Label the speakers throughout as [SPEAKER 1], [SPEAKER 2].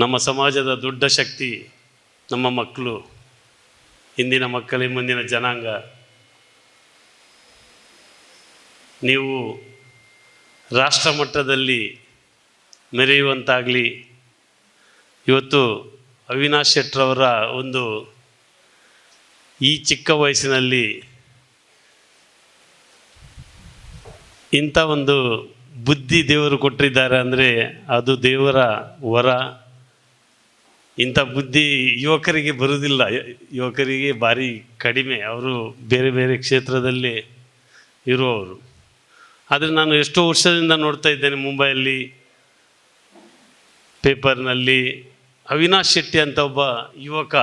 [SPEAKER 1] ನಮ್ಮ ಸಮಾಜದ ದೊಡ್ಡ ಶಕ್ತಿ ನಮ್ಮ ಮಕ್ಕಳು ಇಂದಿನ ಮಕ್ಕಳೇ ಮುಂದಿನ ಜನಾಂಗ. ನೀವು ರಾಷ್ಟ್ರ ಮಟ್ಟದಲ್ಲಿ ಮೆರೆಯುವಂತಾಗಲಿ, ಇವತ್ತು ಅವಿನಾಶ್ ಶೆಟ್ರವರ ಒಂದು ಈ ಚಿಕ್ಕ ವಯಸ್ಸಿನಲ್ಲಿ ಇಂಥ ಒಂದು ಬುದ್ಧಿ ದೇವರು ಕೊಟ್ಟಿದ್ದಾರೆ ಅಂದರೆ ಅದು ದೇವರ ವರ. ಇಂಥ ಬುದ್ಧಿ ಯುವಕರಿಗೆ ಬರುವುದಿಲ್ಲ. ಯುವಕರಿಗೆ ಭಾರಿ ಕಡಿಮೆ. ಅವರು ಬೇರೆ ಬೇರೆ ಕ್ಷೇತ್ರದಲ್ಲಿ ಇರುವವರು. ಆದರೆ ನಾನು ಎಷ್ಟೋ ವರ್ಷದಿಂದ ನೋಡ್ತಾ ಇದ್ದೇನೆ ಮುಂಬೈಯಲ್ಲಿ, ಪೇಪರ್ನಲ್ಲಿ ಅವಿನಾಶ್ ಶೆಟ್ಟಿ ಅಂತ ಒಬ್ಬ ಯುವಕ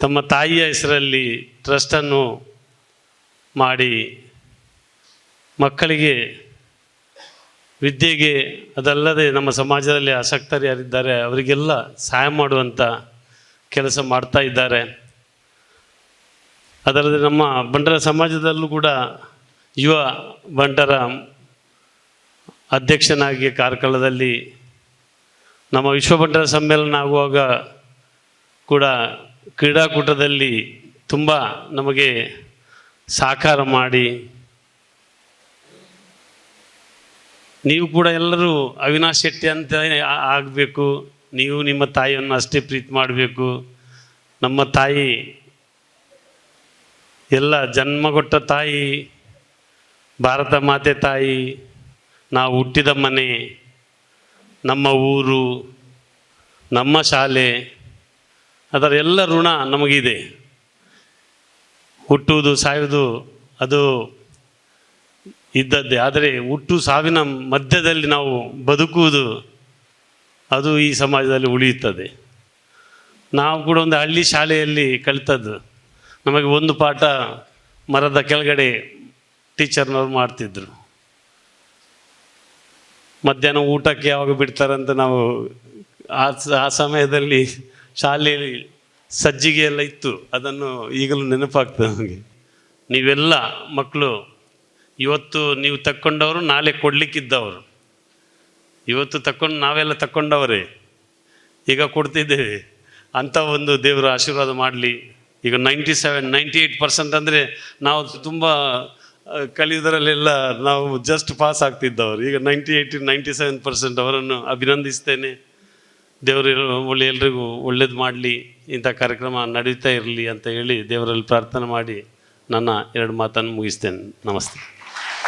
[SPEAKER 1] ತಮ್ಮ ತಾಯಿಯ ಹೆಸರಲ್ಲಿ ಟ್ರಸ್ಟನ್ನು ಮಾಡಿ ಮಕ್ಕಳಿಗೆ ವಿದ್ಯೆಗೆ ಅದಲ್ಲದೆ ನಮ್ಮ ಸಮಾಜದಲ್ಲಿ ಆಸಕ್ತರು ಯಾರಿದ್ದಾರೆ, ಅವರಿಗೆಲ್ಲ ಸಹಾಯ ಮಾಡುವಂಥ ಕೆಲಸ ಮಾಡ್ತಾ ಇದ್ದಾರೆ. ಅದಲ್ಲದೆ ನಮ್ಮ ಬಂಟರ ಸಮಾಜದಲ್ಲೂ ಕೂಡ ಯುವ ಬಂಟರ ಅಧ್ಯಕ್ಷನಾಗಿ ಕಾರ್ಕಳದಲ್ಲಿ ನಮ್ಮ ವಿಶ್ವ ಬಂಟರ ಸಮ್ಮೇಳನ ಆಗುವಾಗ ಕೂಡ ಕ್ರೀಡಾಕೂಟದಲ್ಲಿ ತುಂಬ ನಮಗೆ ಸಹಕಾರ ಮಾಡಿ ನೀವು ಕೂಡ ಎಲ್ಲರೂ ಅವಿನಾಶ್ ಶೆಟ್ಟಿ ಅಂತ ಆಗಬೇಕು. ನೀವು ನಿಮ್ಮ ತಾಯಿಯನ್ನು ಅಷ್ಟೇ ಪ್ರೀತಿ ಮಾಡಬೇಕು. ನಮ್ಮ ತಾಯಿ ಎಲ್ಲ ಜನ್ಮ ಕೊಟ್ಟ ತಾಯಿ, ಭಾರತ ಮಾತೆ ತಾಯಿ, ನಾವು ಹುಟ್ಟಿದ ಮನೆ, ನಮ್ಮ ಊರು, ನಮ್ಮ ಶಾಲೆ, ಅದರ ಎಲ್ಲ ಋಣ ನಮಗಿದೆ. ಹುಟ್ಟುವುದು, ಸಾಯುವುದು, ಅದು ಇದ್ದದ್ದೇ. ಆದರೆ ಹುಟ್ಟು ಸಾವಿನ ಮಧ್ಯದಲ್ಲಿ ನಾವು ಬದುಕುವುದು ಅದು ಈ ಸಮಾಜದಲ್ಲಿ ಉಳಿಯುತ್ತದೆ. ನಾವು ಕೂಡ ಒಂದು ಹಳ್ಳಿ ಶಾಲೆಯಲ್ಲಿ ಕಲಿತದ್ದು. ನಮಗೆ ಒಂದು ಪಾಠ ಮರದ ಕೆಳಗಡೆ ಟೀಚರ್ನವ್ರು ಮಾಡ್ತಿದ್ರು. ಮಧ್ಯಾಹ್ನ ಊಟಕ್ಕೆ ಯಾವಾಗ ಬಿಡ್ತಾರಂತ ನಾವು ಆ ಆ ಸಮಯದಲ್ಲಿ ಶಾಲೆಯಲ್ಲಿ ಸಜ್ಜಿಗೆ ಎಲ್ಲ ಇತ್ತು. ಅದನ್ನು ಈಗಲೂ ನೆನಪಾಗ್ತದೆ ನಮಗೆ. ನೀವೆಲ್ಲ ಮಕ್ಕಳು ಇವತ್ತು ನೀವು ತಕ್ಕೊಂಡವರು ನಾಳೆ ಕೊಡಲಿಕ್ಕಿದ್ದವರು. ಇವತ್ತು ತಕ್ಕೊಂಡು, ನಾವೆಲ್ಲ ತಕ್ಕೊಂಡವರೇ. ಈಗ ಕೊಡ್ತಿದ್ದೇವೆ. ಅಂಥ ಒಂದು ದೇವರ ಆಶೀರ್ವಾದ ಮಾಡಲಿ. ಈಗ ninety seven ninety eight percent ಅಂದರೆ ನಾವು ತುಂಬ ಕಲಿಯೋದರಲ್ಲೆಲ್ಲ ನಾವು ಜಸ್ಟ್ ಪಾಸ್ ಆಗ್ತಿದ್ದವರು. ಈಗ ninety eighty ninety seven percent ಅವರನ್ನು ಅಭಿನಂದಿಸ್ತೇನೆ. ದೇವರು ಒಳ್ಳೆ ಎಲ್ರಿಗೂ ಒಳ್ಳೇದು ಮಾಡಲಿ. ಇಂಥ ಕಾರ್ಯಕ್ರಮ ನಡೀತಾ ಇರಲಿ ಅಂತ ಹೇಳಿ ದೇವರಲ್ಲಿ ಪ್ರಾರ್ಥನೆ ಮಾಡಿ ನನ್ನ ಎರಡು ಮಾತನ್ನು ಮುಗಿಸ್ತೇನೆ. ನಮಸ್ತೆ.